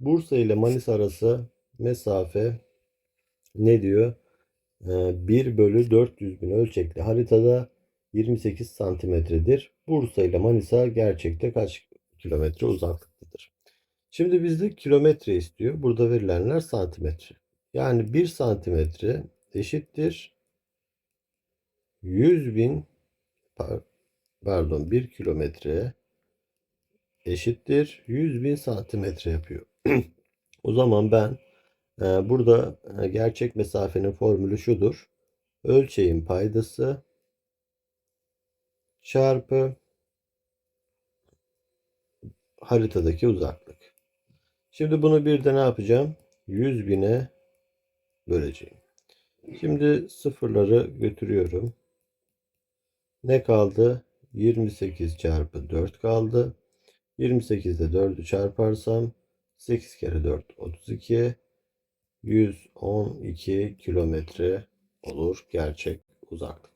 Bursa ile Manisa arası mesafe ne diyor? Ee, 1 bölü 400 bin ölçekli haritada 28 santimetredir. Bursa ile Manisa gerçekte kaç kilometre uzaklıktadır? Şimdi bizde kilometre istiyor. Burada verilenler santimetre. Yani 1 santimetre eşittir 100 bin par- pardon 1 kilometre eşittir 100 bin santimetre yapıyor. O zaman ben e, burada e, gerçek mesafenin formülü şudur. Ölçeğin paydası çarpı haritadaki uzaklık. Şimdi bunu bir de ne yapacağım? 100 bine böleceğim. Şimdi sıfırları götürüyorum. Ne kaldı? 28 çarpı 4 kaldı. 28'de 4'ü çarparsam 8 kere 4 32 112 kilometre olur gerçek uzaklık.